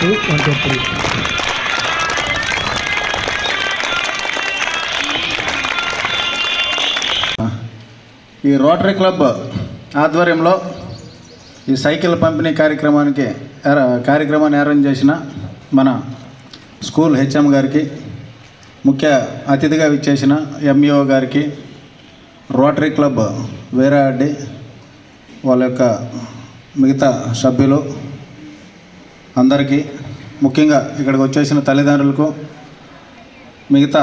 Two one two three ఈ rotary club ఆధ్వర్యంలో ఈ సైకిల్ పంపిణీ కార్యక్రమానికి కార్యక్రమాన్ని అరేంజ్ చేసిన మన స్కూల్ హెచ్ఎం గారికి ముఖ్య అతిథిగా విచ్చేసిన ఎంఈఓ గారికి రోటరీ క్లబ్ వీరారెడ్డి వాళ్ళ యొక్క మిగతా సభ్యులు అందరికీ ముఖ్యంగా ఇక్కడికి వచ్చేసిన తల్లిదండ్రులకు మిగతా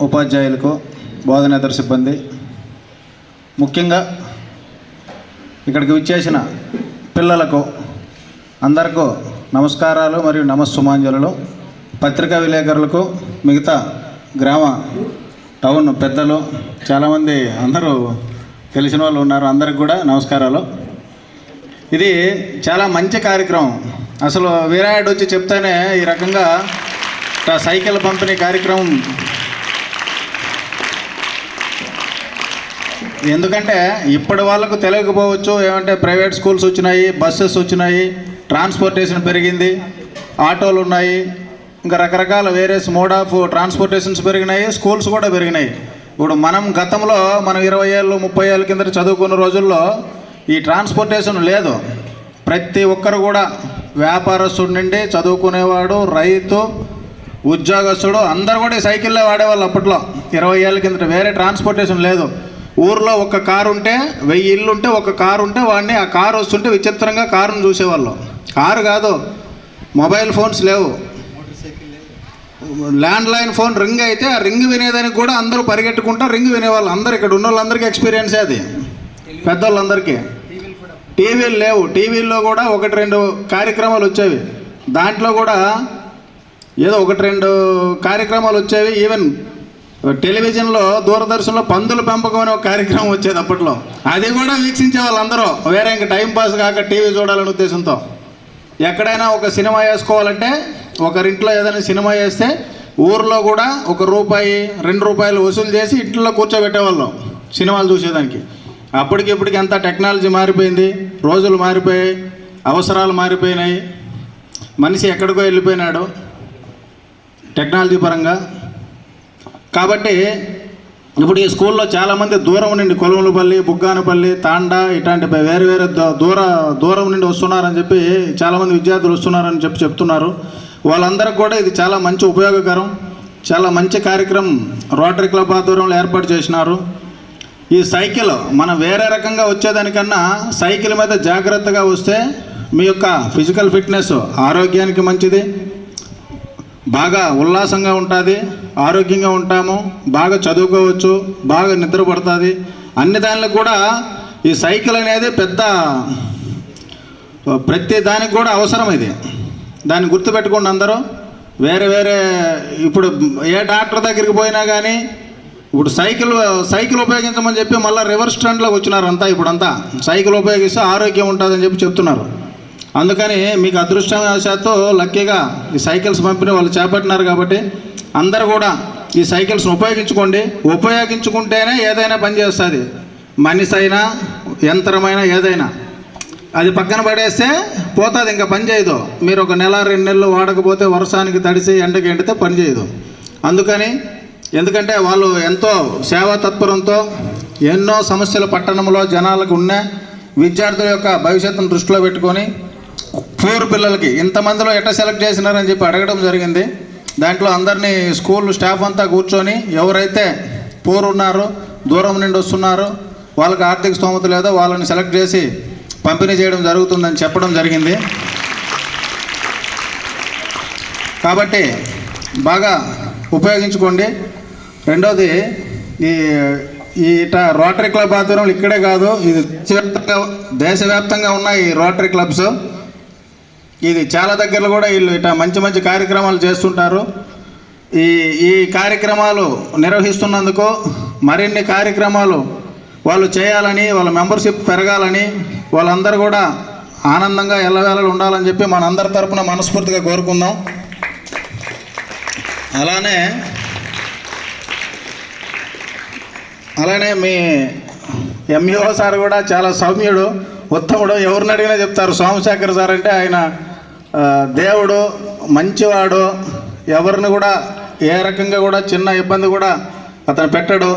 ఉపాధ్యాయులకు బోధనేతర సిబ్బంది ముఖ్యంగా ఇక్కడికి విచ్చేసిన పిల్లలకు అందరికీ నమస్కారాలు మరియు నమస్సుమాంజలు పత్రికా విలేకరులకు మిగతా గ్రామ టౌన్ పెద్దలు చాలామంది అందరూ తెలిసిన వాళ్ళు ఉన్నారు అందరికి కూడా నమస్కారాలు. ఇది చాలా మంచి కార్యక్రమం. అసలు వీరాయుడు వచ్చి చెప్తానే ఈ రకంగా సైకిల్ పంపిణీ కార్యక్రమం. ఎందుకంటే ఇప్పటి వాళ్ళకు తెలియకపోవచ్చు ఏమంటే ప్రైవేట్ స్కూల్స్ వచ్చినాయి బస్సెస్ వచ్చినాయి ట్రాన్స్పోర్టేషన్ పెరిగింది ఆటోలు ఉన్నాయి ఇంకా రకరకాల వేరియస్ మోడ్ ఆఫ్ ట్రాన్స్పోర్టేషన్స్ పెరిగినాయి స్కూల్స్ కూడా పెరిగినాయి. ఇప్పుడు మనం గతంలో మనం ఇరవై ఏళ్ళు ముప్పై ఏళ్ళ కింద చదువుకున్న రోజుల్లో ఈ ట్రాన్స్పోర్టేషన్ లేదు. ప్రతి ఒక్కరు కూడా వ్యాపారస్తుడి నుండి చదువుకునేవాడు రైతు ఉద్యోగస్తుడు అందరు కూడా ఈ సైకిళ్ళే వాడేవాళ్ళు అప్పట్లో. ఇరవై ఏళ్ళ కిందట వేరే ట్రాన్స్పోర్టేషన్ లేదు. ఊర్లో ఒక కారు ఉంటే వెయ్యి ఇల్లు ఉంటే ఒక కారు ఉంటే వాడిని ఆ కారు వస్తుంటే విచిత్రంగా కారును చూసేవాళ్ళు. కారు కాదు మొబైల్ ఫోన్స్ లేవు. ల్యాండ్ లైన్ ఫోన్ రింగ్ అయితే ఆ రింగ్ వినేదానికి కూడా అందరూ పరిగెట్టుకుంటా రింగ్ వినేవాళ్ళు. అందరు ఇక్కడ ఉన్న వాళ్ళందరికీ ఎక్స్పీరియన్సే అది. పెద్దోళ్ళందరికీ. టీవీలు లేవు. టీవీల్లో కూడా ఒకటి రెండు కార్యక్రమాలు వచ్చేవి. దాంట్లో కూడా ఏదో ఒకటి రెండు కార్యక్రమాలు వచ్చేవి. ఈవెన్ టెలివిజన్లో దూరదర్శన్లో పందుల పెంపకం అనే ఒక కార్యక్రమం వచ్చేది అప్పట్లో. అది కూడా వీక్షించే వాళ్ళందరూ. వేరే ఇంకా టైంపాస్ కాక టీవీ చూడాలనే ఉద్దేశంతో. ఎక్కడైనా ఒక సినిమా వేసుకోవాలంటే ఒకరింట్లో ఏదైనా సినిమా వేస్తే ఊర్లో కూడా ఒక రూపాయి రెండు రూపాయలు వసూలు చేసి ఇంట్లో కూర్చోబెట్టేవాళ్ళం. సినిమాలు చూసేదానికి. అప్పటికి ఇప్పటికి అంతా టెక్నాలజీ మారిపోయింది. రోజులు మారిపోయాయి. అవసరాలు మారిపోయినాయి. మనిషి ఎక్కడికో వెళ్ళిపోయినాడు. టెక్నాలజీ పరంగా. కాబట్టి ఇప్పుడు ఈ స్కూల్లో చాలామంది దూరం నుండి కొలవలపల్లి బుగ్గానపల్లి తాండా ఇట్లాంటి వేరే వేరే దూర దూరం నుండి వస్తున్నారని చెప్పి చాలామంది విద్యార్థులు వస్తున్నారని చెప్పి చెప్తున్నారు. వాళ్ళందరికీ కూడా ఇది చాలా మంచి ఉపయోగకరం. చాలా మంచి కార్యక్రమం. రోటరీ క్లబ్ ఆధ్వర్యంలో ఏర్పాటు చేసినారు. ఈ సైకిల్ మనం వేరే రకంగా వచ్చేదానికన్నా సైకిల్ మీద జాగ్రత్తగా వస్తే మీ యొక్క ఫిజికల్ ఫిట్నెస్ ఆరోగ్యానికి మంచిది. బాగా ఉల్లాసంగా ఉంటుంది ఆరోగ్యంగా ఉంటాము బాగా చదువుకోవచ్చు బాగా నిద్రపడుతుంది. అన్ని దానిలో కూడా ఈ సైకిల్ అనేది పెద్ద ప్రతి దానికి కూడా అవసరం ఇది. దాన్ని గుర్తుపెట్టుకోండి అందరూ. వేరే వేరే ఇప్పుడు ఏ డాక్టర్ దగ్గరికి పోయినా కానీ ఇప్పుడు సైకిల్ సైకిల్ ఉపయోగించమని చెప్పి మళ్ళీ రివర్స్ ట్రెండ్లోకి వచ్చినారు అంతా ఇప్పుడంతా. సైకిల్ ఉపయోగిస్తే ఆరోగ్యం ఉంటుందని చెప్పి చెప్తున్నారు. అందుకని మీకు అదృష్టవశాత్తు లక్కీగా ఈ సైకిల్స్ పంపిణీ వాళ్ళు చేపట్టినారు కాబట్టి అందరు కూడా ఈ సైకిల్స్ని ఉపయోగించుకోండి. ఉపయోగించుకుంటేనే ఏదైనా పని చేస్తుంది. మనిషి అయినా యంత్రమైనా ఏదైనా. అది పక్కన పడేస్తే పోతుంది ఇంకా పని చేయదు. మీరు ఒక నెల రెండు నెలలు వాడకపోతే వర్షానికి తడిసి ఎండకి ఎండితే పని చేయదు. అందుకని ఎందుకంటే వాళ్ళు ఎంతో సేవా తత్పరంతో ఎన్నో సమస్యలు పట్టణంలో జనాలకు ఉన్న విద్యార్థుల యొక్క భవిష్యత్తును దృష్టిలో పెట్టుకొని పూర్ పిల్లలకి ఇంతమందిలో ఎట్లా సెలెక్ట్ చేసినారని చెప్పి అడగడం జరిగింది. దాంట్లో అందరినీ స్కూల్ స్టాఫ్ అంతా కూర్చొని ఎవరైతే పూర్ ఉన్నారో దూరం నుండి వస్తున్నారో వాళ్ళకి ఆర్థిక స్తోమత లేదో వాళ్ళని సెలెక్ట్ చేసి పంపిణీ చేయడం జరుగుతుందని చెప్పడం జరిగింది. కాబట్టి బాగా ఉపయోగించుకోండి. రెండవది ఈ ఈ ఇట రోటరీ క్లబ్ ఆధ్వర్యంలో ఇక్కడే కాదు ఇది దేశవ్యాప్తంగా దేశవ్యాప్తంగా ఉన్నాయి ఈ రోటరీ క్లబ్స్ ఇది చాలా దగ్గరలో కూడా వీళ్ళు ఇట మంచి మంచి కార్యక్రమాలు చేస్తుంటారు. ఈ ఈ కార్యక్రమాలు నిర్వహిస్తున్నందుకు మరిన్ని కార్యక్రమాలు వాళ్ళు చేయాలని వాళ్ళ మెంబర్షిప్ పెరగాలని వాళ్ళందరూ కూడా ఆనందంగా ఎల్లవేళలు ఉండాలని చెప్పి మనందరి తరపున మనస్ఫూర్తిగా కోరుకుందాం. అలానే అలానే మీ ఎంఈఓ సార్ కూడా చాలా సౌమ్యుడు ఉత్తముడు. ఎవరిని అడిగినా చెప్తారు సోమశేఖర్ సార్ అంటే ఆయన దేవుడు మంచివాడు. ఎవరిని కూడా ఏ రకంగా కూడా చిన్న ఇబ్బంది కూడా అతను పెట్టడు.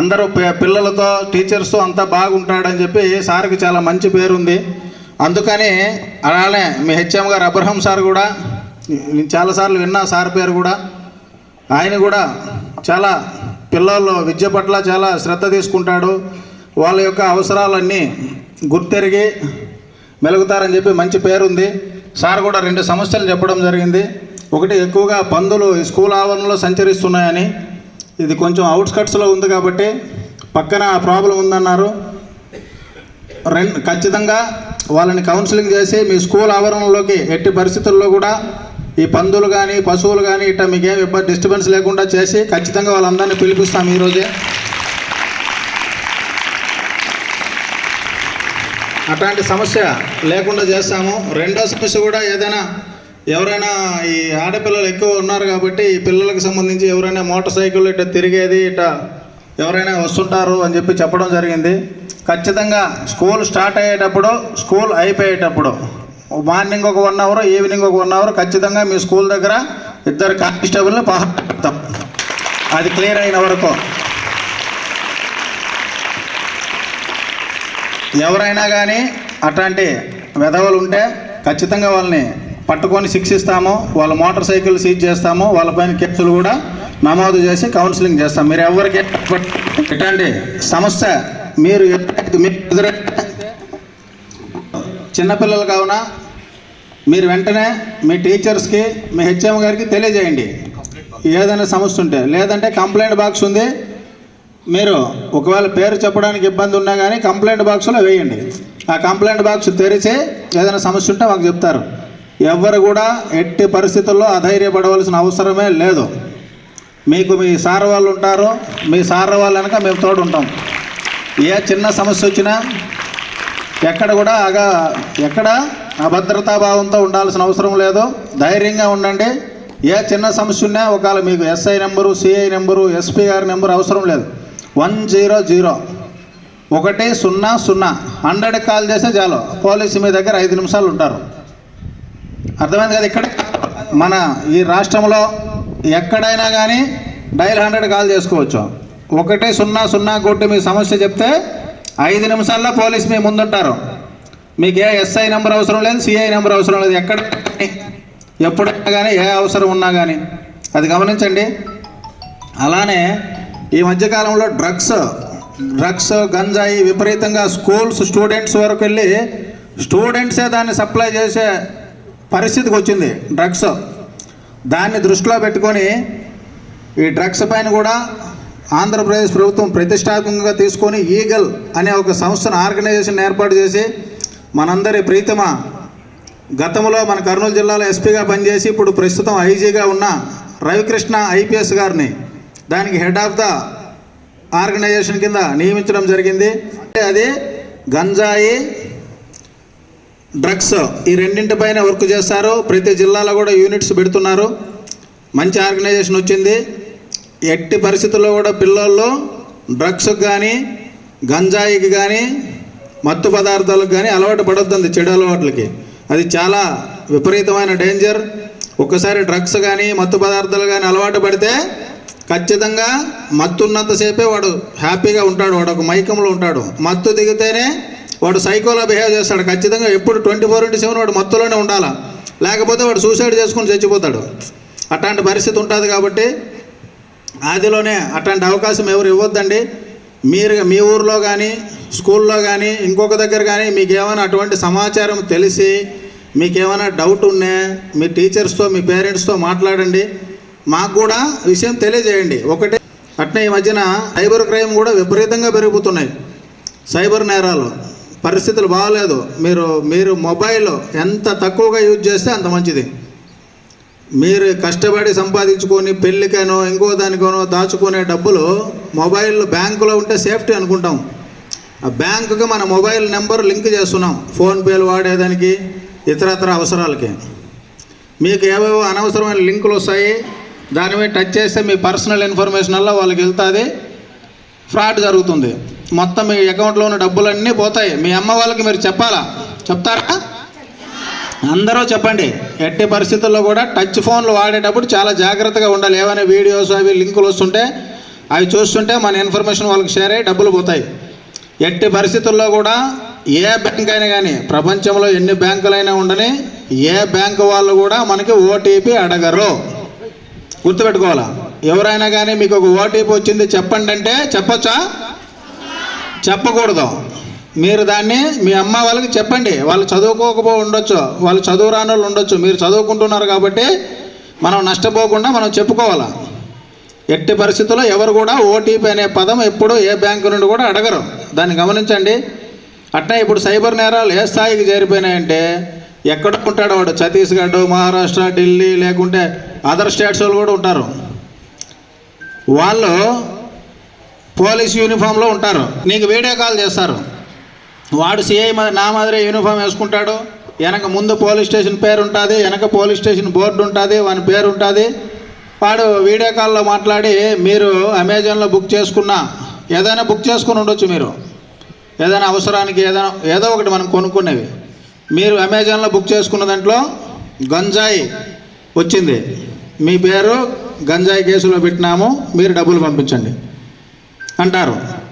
అందరూ పిల్లలతో టీచర్స్ అంతా బాగుంటాడని చెప్పి సార్కి చాలా మంచి పేరు ఉంది అందుకని అలానే మీ హెచ్ఎం గారు అబ్రహం సార్ కూడా నేను చాలాసార్లు విన్నా సార్ పేరు కూడా. ఆయన కూడా చాలా పిల్లలు విద్య పట్ల చాలా శ్రద్ధ తీసుకుంటాడు. వాళ్ళ యొక్క అవసరాలన్నీ గుర్తెరిగి మెలుగుతారని చెప్పి మంచి పేరుంది. సార్ కూడా రెండు సమస్యలు చెప్పడం జరిగింది. ఒకటి ఎక్కువగా పందులు ఈ స్కూల్ ఆవరణలో సంచరిస్తున్నాయని. ఇది కొంచెం అవుట్స్కట్స్లో ఉంది కాబట్టి పక్కన ప్రాబ్లం ఉందన్నారు. రెండు ఖచ్చితంగా వాళ్ళని కౌన్సిలింగ్ చేసి మీ స్కూల్ ఆవరణలోకి ఎట్టి పరిస్థితుల్లో కూడా ఈ పందులు కానీ పశువులు కానీ ఇట్లా మీకేం ఇబ్బంది డిస్టర్బెన్స్ లేకుండా చేసి ఖచ్చితంగా వాళ్ళందరినీ పిలిపిస్తాం ఈరోజే అట్లాంటి సమస్య లేకుండా చేస్తాము. రెండో సమస్య కూడా ఏదైనా ఎవరైనా ఈ ఆడపిల్లలు ఎక్కువ ఉన్నారు కాబట్టి ఈ పిల్లలకు సంబంధించి ఎవరైనా మోటార్ సైకిల్ ఇట్లా తిరిగేది ఇట్లా ఎవరైనా వస్తుంటారు అని చెప్పి చెప్పడం జరిగింది. ఖచ్చితంగా స్కూల్ స్టార్ట్ అయ్యేటప్పుడు స్కూల్ అయిపోయేటప్పుడు మార్నింగ్ ఒక వన్ అవర్ ఈవినింగ్ ఒక వన్ అవర్ ఖచ్చితంగా మీ స్కూల్ దగ్గర ఇద్దరు కానిస్టేబుల్ని పహస్తాం అది క్లియర్ అయిన వరకు. ఎవరైనా కానీ అట్లాంటి వెధవలు ఉంటే ఖచ్చితంగా వాళ్ళని పట్టుకొని శిక్షిస్తాము వాళ్ళ మోటార్ సైకిల్ సీజ్ చేస్తాము వాళ్ళపైన కేసులు కూడా నమోదు చేసి కౌన్సిలింగ్ చేస్తాం మీరు ఎవరికి ఇట్లాంటి సమస్య మీరు ఎదురైతే- ఎదురైతే చిన్నపిల్లలు కావున మీరు వెంటనే మీ టీచర్స్కి మీ హెచ్ఎం గారికి తెలియజేయండి. ఏదైనా సమస్య ఉంటే లేదంటే కంప్లైంట్ బాక్స్ ఉంది మీరు ఒకవేళ పేరు చెప్పడానికి ఇబ్బంది ఉన్నా కానీ కంప్లైంట్ బాక్స్లో వేయండి. ఆ కంప్లైంట్ బాక్స్ తెరిచి ఏదైనా సమస్య ఉంటే మాకు చెప్తారు. ఎవరు కూడా ఎట్టి పరిస్థితుల్లో అధైర్యపడవలసిన అవసరమే లేదు. మీకు మీ సార్ వాళ్ళు ఉంటారు మీ సార్ వాళ్ళ వెనక మేము తోడు ఉంటాం ఏ చిన్న సమస్య వచ్చినా ఎక్కడ కూడా అగా ఎక్కడ అభద్రతా భావంతో ఉండాల్సిన అవసరం లేదు. ధైర్యంగా ఉండండి. ఏ చిన్న సమస్య ఉన్నా ఒకవేళ మీకు SI number CI number SP గారి నెంబరు అవసరం లేదు. One zero zero. ఒకటి సున్నా సున్నా. హండ్రెడ్ కాల్ చేస్తే చాలు. పోలీసు మీ దగ్గర ఐదు నిమిషాలు ఉంటారు. అర్థమైంది కదా ఇక్కడ? మన ఈ రాష్ట్రంలో ఎక్కడైనా కానీ డైల్ హండ్రెడ్ కాల్ చేసుకోవచ్చు. ఒకటి సున్నా సున్నా కొట్టి మీ సమస్య చెప్తే ఐదు నిమిషాల్లో పోలీస్ మీ ముందుంటారు. మీకు ఏ ఎస్ఐ నెంబర్ అవసరం లేదు సిఐ నెంబర్ అవసరం లేదు. ఎక్కడ ఎప్పుడైనా కానీ ఏ అవసరం ఉన్నా కానీ. అది గమనించండి. అలానే ఈ మధ్యకాలంలో డ్రగ్స్ డ్రగ్స్ గంజాయి విపరీతంగా స్కూల్స్ స్టూడెంట్స్ వరకు వెళ్ళి స్టూడెంట్సే దాన్ని సప్లై చేసే పరిస్థితికి వచ్చింది డ్రగ్స్ దాన్ని దృష్టిలో పెట్టుకొని ఈ డ్రగ్స్ పైన కూడా ఆంధ్రప్రదేశ్ ప్రభుత్వం ప్రతిష్టాత్మకంగా తీసుకొని ఈగల్ అనే ఒక సంస్థను ఆర్గనైజేషన్ ఏర్పాటు చేసి మనందరి ప్రీతమ. గతంలో మన కర్నూలు జిల్లాలో ఎస్పీగా పనిచేసి ఇప్పుడు ప్రస్తుతం ఐజీగా ఉన్న రవికృష్ణ ఐపీఎస్ గారిని దానికి హెడ్ ఆఫ్ ద ఆర్గనైజేషన్ కింద నియమించడం జరిగింది. అంటే అది గంజాయి డ్రగ్స్ ఈ రెండింటిపైన వర్క్ చేస్తారు. ప్రతి జిల్లాలో కూడా యూనిట్స్ పెడుతున్నారు. మంచి ఆర్గనైజేషన్ వచ్చింది. ఎట్టి పరిస్థితుల్లో కూడా పిల్లల్లో డ్రగ్స్కి కానీ గంజాయికి కానీ మత్తు పదార్థాలకు కానీ అలవాటు పడొద్దండి చెడు అలవాట్లకి. అది చాలా విపరీతమైన డేంజర్ ఒక్కసారి డ్రగ్స్ కానీ మత్తు పదార్థాలు కానీ అలవాటు పడితే ఖచ్చితంగా మత్తు ఉన్నంతసేపే వాడు హ్యాపీగా ఉంటాడు. వాడు ఒక మైకంలో ఉంటాడు. మత్తు దిగితేనే వాడు సైకోలా బిహేవ్ చేస్తాడు. ఖచ్చితంగా ఎప్పుడు ట్వంటీ ఫోర్ ఇంటూ సెవెన్ వాడు మత్తులోనే ఉండాలా? లేకపోతే వాడు సూసైడ్ చేసుకుని చచ్చిపోతాడు. అట్లాంటి పరిస్థితి ఉంటుంది కాబట్టి ఆదిలోనే అట్లాంటి అవకాశం ఎవరు ఇవ్వద్దండి. మీరు మీ ఊర్లో కానీ స్కూల్లో కానీ ఇంకొక దగ్గర కానీ మీకు ఏమైనా అటువంటి సమాచారం తెలిసి మీకు ఏమైనా డౌట్ ఉన్నా మీ టీచర్స్తో మీ పేరెంట్స్తో మాట్లాడండి. మాకు కూడా విషయం తెలియజేయండి. ఒకటే అట్నే ఈ మధ్యన సైబర్ క్రైమ్ కూడా విపరీతంగా పెరిగిపోతున్నాయి సైబర్ నేరాలు. పరిస్థితులు బాగాలేదు మీరు మీరు మొబైల్ ఎంత తక్కువగా యూజ్ చేస్తే అంత మంచిది. మీరు కష్టపడి సంపాదించుకొని పెళ్ళికనో ఇంకో దానికనో దాచుకునే డబ్బులు మొబైల్ బ్యాంకులో ఉంటే సేఫ్టీ అనుకుంటాం. ఆ బ్యాంకుకి మన మొబైల్ నెంబర్ లింక్ చేస్తున్నాం. ఫోన్పేలు వాడేదానికి ఇతరత్ర అవసరాలకి. మీకు ఏవేవో అనవసరమైన లింకులు వస్తాయి. దాని మీద టచ్ చేస్తే మీ పర్సనల్ ఇన్ఫర్మేషన్ వల్ల వాళ్ళకి వెళ్తుంది. ఫ్రాడ్ జరుగుతుంది. మొత్తం మీ అకౌంట్లో ఉన్న డబ్బులన్నీ పోతాయి. మీ అమ్మ వాళ్ళకి మీరు చెప్పాలా? చెప్తారా? అందరూ చెప్పండి ఎట్టి పరిస్థితుల్లో కూడా టచ్ ఫోన్లు వాడేటప్పుడు చాలా జాగ్రత్తగా ఉండాలి. ఏమైనా వీడియోస్ అవి లింకులు వస్తుంటే అవి చూస్తుంటే మన ఇన్ఫర్మేషన్ వాళ్ళకి షేర్ అయ్యి డబ్బులు పోతాయి. ఎట్టి పరిస్థితుల్లో కూడా ఏ బ్యాంక్ అయినా కానీ ప్రపంచంలో ఎన్ని బ్యాంకులైనా ఉండని ఏ బ్యాంక్ వాళ్ళు కూడా మనకి ఓటీపీ అడగరు. గుర్తుపెట్టుకోవాలా? ఎవరైనా కానీ మీకు ఒక ఓటీపీ వచ్చింది చెప్పండి అంటే చెప్పొచ్చా? చెప్పకూడదు. మీరు దాన్ని మీ అమ్మ వాళ్ళకి చెప్పండి. వాళ్ళు చదువుకోకపో ఉండొచ్చు. వాళ్ళు చదువు రాని వాళ్ళు ఉండొచ్చు. మీరు చదువుకుంటున్నారు కాబట్టి మనం నష్టపోకుండా మనం చెప్పుకోవాలా. ఎట్టి పరిస్థితుల్లో ఎవరు కూడా ఓటీపీ అనే పదం ఎప్పుడు ఏ బ్యాంకు నుండి కూడా అడగరు. దాన్ని గమనించండి. అట్నే ఇప్పుడు సైబర్ నేరాలు ఏ స్థాయికి చేరిపోయినాయంటే ఎక్కడ ఉంటాడు వాడు. ఛత్తీస్గఢ్ మహారాష్ట్ర ఢిల్లీ లేకుంటే అదర్ స్టేట్స్ వాళ్ళు కూడా ఉంటారు. వాళ్ళు పోలీస్ యూనిఫామ్లో ఉంటారు. నీకు వీడియో కాల్ చేస్తారు. వాడు సిఐ నా మాదిరే యూనిఫామ్ వేసుకుంటాడు. వెనక ముందు పోలీస్ స్టేషన్ పేరు ఉంటుంది వెనక పోలీస్ స్టేషన్ బోర్డు ఉంటుంది వాని పేరు ఉంటుంది వాడు వీడియో కాల్లో మాట్లాడి మీరు అమెజాన్లో బుక్ చేసుకున్న ఏదైనా బుక్ చేసుకుని ఉండొచ్చు మీరు. ఏదైనా అవసరానికి ఏదైనా ఏదో ఒకటి మనం కొనుక్కునేవి. మీరు అమెజాన్లో బుక్ చేసుకున్న దాంట్లో గంజాయి వచ్చింది. మీ పేరు గంజాయి కేసులో పెట్టినాము మీరు డబ్బులు పంపించండి. అంటారు.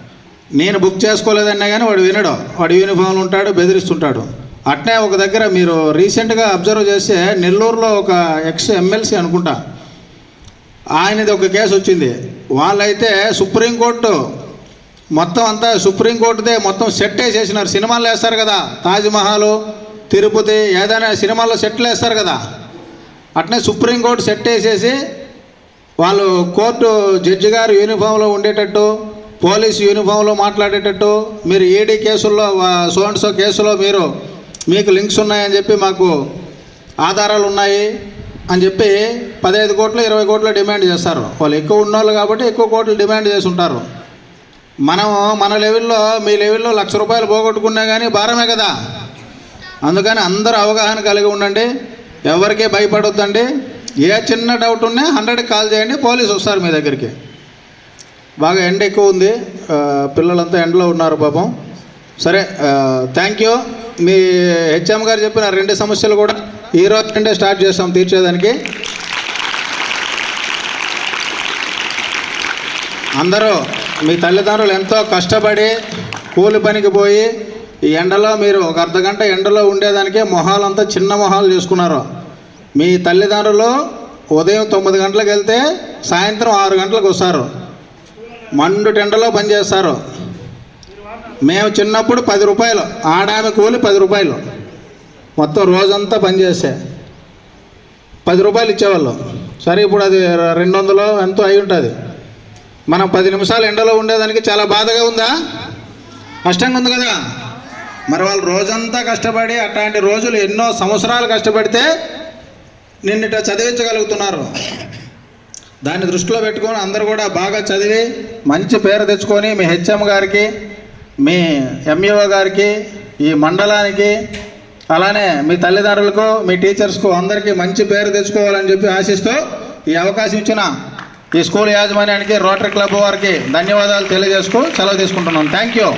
నేను బుక్ చేసుకోలేదన్నా కానీ వాడు వినడు. వాడు యూనిఫామ్లు ఉంటాడు బెదిరిస్తుంటాడు. అట్నే ఒక దగ్గర మీరు రీసెంట్గా అబ్జర్వ్ చేస్తే నెల్లూరులో ఒక ఎక్స్ ఎమ్మెల్సీ అనుకుంటా. ఆయనది ఒక కేసు వచ్చింది. వాళ్ళైతే సుప్రీంకోర్టు మొత్తం అంతా సుప్రీంకోర్టుదే మొత్తం సెట్ వేసేసినారు. సినిమాలు వేస్తారు కదా తాజ్మహల్ తిరుపతి ఏదైనా సినిమాల్లో సెట్లు వేస్తారు కదా. అట్నే సుప్రీంకోర్టు సెట్ వేసేసి వాళ్ళు కోర్టు జడ్జి గారు యూనిఫామ్లో ఉండేటట్టు పోలీస్ యూనిఫామ్లో మాట్లాడేటట్టు మీరు ఈడీ కేసుల్లో సో అండ్ సో కేసులో మీరు మీకు లింక్స్ ఉన్నాయని చెప్పి మాకు ఆధారాలు ఉన్నాయి అని చెప్పి పదహైదు కోట్లు ఇరవై కోట్లు డిమాండ్ చేస్తారు. వాళ్ళు ఎక్కువ ఉన్నోళ్ళు కాబట్టి ఎక్కువ కోట్లు డిమాండ్ చేసి ఉంటారు. మనం మన లెవెల్లో మీ లెవెల్లో లక్ష రూపాయలు పోగొట్టుకున్నా కానీ భారమే కదా. అందుకని అందరూ అవగాహన కలిగి ఉండండి. ఎవరికీ భయపడొద్దండి. ఏ చిన్న డౌట్ ఉన్నా హండ్రెడ్కి కాల్ చేయండి పోలీసు వస్తారు మీ దగ్గరికి. బాగా ఎండ ఎక్కువ ఉంది. పిల్లలంతా ఎండలో ఉన్నారు పాపం. సరే థ్యాంక్ యూ మీ హెచ్ఎం గారు చెప్పిన రెండు సమస్యలు కూడా ఈ రోజు నుండే స్టార్ట్ చేస్తాం తీర్చేదానికి. అందరూ మీ తల్లిదండ్రులు ఎంతో కష్టపడి కూలి పనికి పోయి ఈ ఎండలో మీరు ఒక అర్ధ గంట ఎండలో ఉండేదానికే మొహాలంతా చిన్న మొహాలు చేసుకున్నారు. మీ తల్లిదండ్రులు ఉదయం తొమ్మిది గంటలకు వెళ్తే సాయంత్రం ఆరు గంటలకు వస్తారు. మండు టెండలో పనిచేస్తారు. మేము చిన్నప్పుడు పది రూపాయలు ఆడామె కూలి పది రూపాయలు. మొత్తం రోజంతా పనిచేసే. పది రూపాయలు ఇచ్చేవాళ్ళు. సరే ఇప్పుడు అది రెండు వందలు ఎంతో అయి ఉంటుంది. మనం పది నిమిషాలు ఎండలో ఉండేదానికి చాలా బాధగా ఉందా? కష్టంగా ఉంది కదా? మరి వాళ్ళు రోజంతా కష్టపడి అట్లాంటి రోజులు ఎన్నో సంవత్సరాలు కష్టపడితే నిన్నట చదివించగలుగుతున్నారు. దాన్ని దృష్టిలో పెట్టుకొని అందరూ కూడా బాగా చదివి మంచి పేరు తెచ్చుకొని మీ హెచ్ఎం గారికి మీ ఎంఈఓ గారికి ఈ మండలానికి అలానే మీ తల్లిదండ్రులకు మీ టీచర్స్కు అందరికీ మంచి పేరు తెచ్చుకోవాలని చెప్పి ఆశిస్తూ ఈ అవకాశం ఇచ్చిన ఈ స్కూల్ యాజమాన్యానికి రోటరీ క్లబ్ వారికి ధన్యవాదాలు తెలియజేసుకు సెలవు తీసుకుంటున్నాను. Thank you.